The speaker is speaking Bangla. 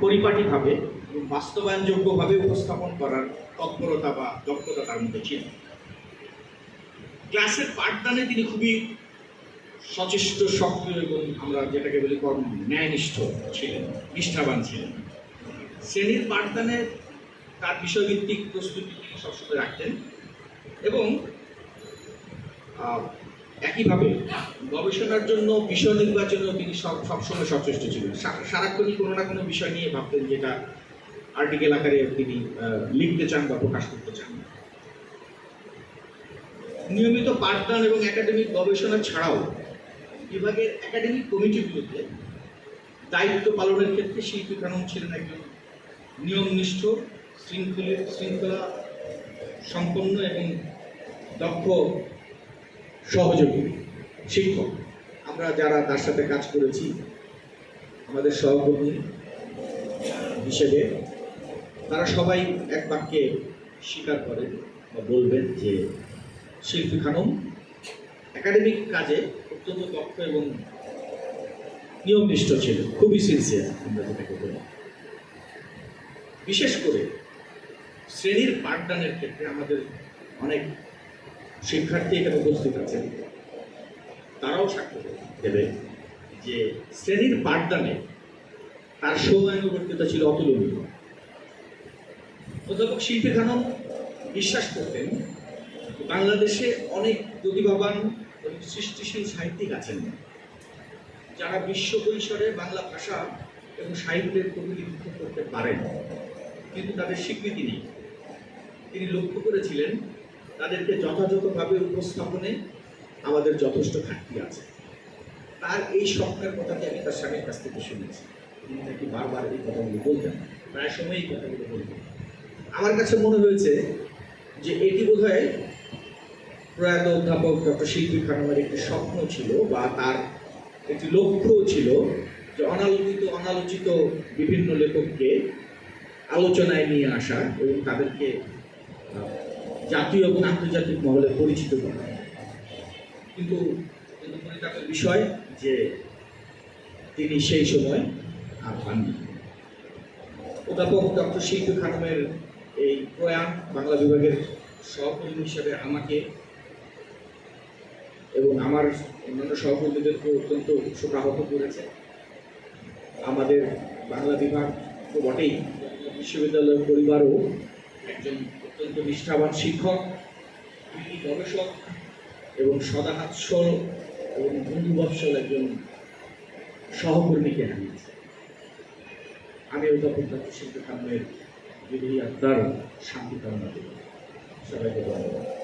পরিপাটিভাবে বাস্তবায়নযোগ্যভাবে উপস্থাপন করার তৎপরতা বা দক্ষতা তার মধ্যে ছিল ক্লাসের পাঠদানে তিনি খুবই সচেষ্ট, সক্রিয় এবং আমরা যেটাকে বলি কর্ম ন্যায়নিষ্ঠ ছিলেন, নিষ্ঠাবান ছিলেন। শ্রেণির পাঠদানে তার বিষয়ভিত্তিক প্রস্তুতি তিনি সবসময় রাখতেন এবং একইভাবে গবেষণার জন্য বিষয় নির্বাচনেও তিনি সব সবসময় সচেষ্ট ছিলেন। সারাক্ষণই কোনো না কোনো বিষয় নিয়ে ভাবতেন যেটা আর্টিকেল আকারে তিনি লিখতে চান বা প্রকাশ করতে চান। নিয়মিত পাঠদান এবং একাডেমিক গবেষণা ছাড়াও বিভাগের একাডেমিক কমিটিগুলোতে দায়িত্ব পালনের ক্ষেত্রে শিল্পী খানম ছিলেন একজন নিয়মনিষ্ঠ, শৃঙ্খলে, শৃঙ্খলা, সম্পন্ন এবং দক্ষ সহযোগী শিক্ষক। আমরা যারা তার সাথে কাজ করেছি, আমাদের সহকর্মী হিসেবে, তারা সবাই এক বাক্যে স্বীকার করেন বা বলবেন যে, শিল্পী খানম, একাডেমিক কাজে অত্যন্ত দক্ষ এবং নিয়মনিষ্ঠ ছিলেন, খুবই সিনসিয়ার আমরা যেটাকে বলি। বিশেষ করে শ্রেণির পাঠদানের ক্ষেত্রে আমাদের অনেক শিক্ষার্থী এখানে উপস্থিত আছেন তারাও সাক্ষ্য দেবে যে শ্রেণির পাঠদানে তার সময়ানুবর্তিতা ছিল অতুলনীয়। অধ্যাপক শিল্পী খানম বিশ্বাস করতেন, বাংলাদেশে অনেক প্রতিভাবান এবং সৃষ্টিশীল সাহিত্যিক আছেন। যারা বিশ্ব পরিসরে বাংলা ভাষা এবং সাহিত্যের প্রতিনিধিত্ব করতে পারেন, কিন্তু তাদের স্বীকৃতি নেই। তিনি লক্ষ্য করেছিলেন তাদেরকে যথাযথভাবে উপস্থাপনে আমাদের যথেষ্ট ঘাটতি আছে। তার এই স্বপ্নের কথাটি আমি তার স্বামীর কাছ থেকে শুনেছি। তিনি নাকি বারবার এই কথাগুলো বলতেন, প্রায় সময় এই কথাগুলো বলতেন। আমার কাছে মনে হয়েছে যে এটি বোধহয় প্রয়াত অধ্যাপক ডক্টর শিল্পী খানমের একটি স্বপ্ন ছিল বা তার একটি লক্ষ্য ছিল যে অনালোচিত অনালোচিত বিভিন্ন লেখককে আলোচনায় নিয়ে আসা এবং তাদেরকে জাতীয় এবং আন্তর্জাতিক মহলে পরিচিত করা। কিন্তু পরিতাপের বিষয় যে তিনি সেই সময় আর পাননি অধ্যাপক ডক্টর শিল্পী খানমের এই প্রয়াণ বাংলা বিভাগের সহকর্মী হিসেবে আমাকে এবং আমার অন্যান্য সহকর্মীদেরকে অত্যন্ত শোকাহত করেছে। আমাদের বাংলা বিভাগ তো বটেই বিশ্ববিদ্যালয় পরিবারও একজন অত্যন্ত নিষ্ঠাবান শিক্ষক, গবেষক এবং সদাহাস্যল এবং বন্ধুবৎসল একজন সহকর্মীকে হারিয়েছে। আমি অধ্যাপক ডক্টর শিল্পী খানের বিধি আত্মার শান্তি কামনা করি। সবাইকে ধন্যবাদ।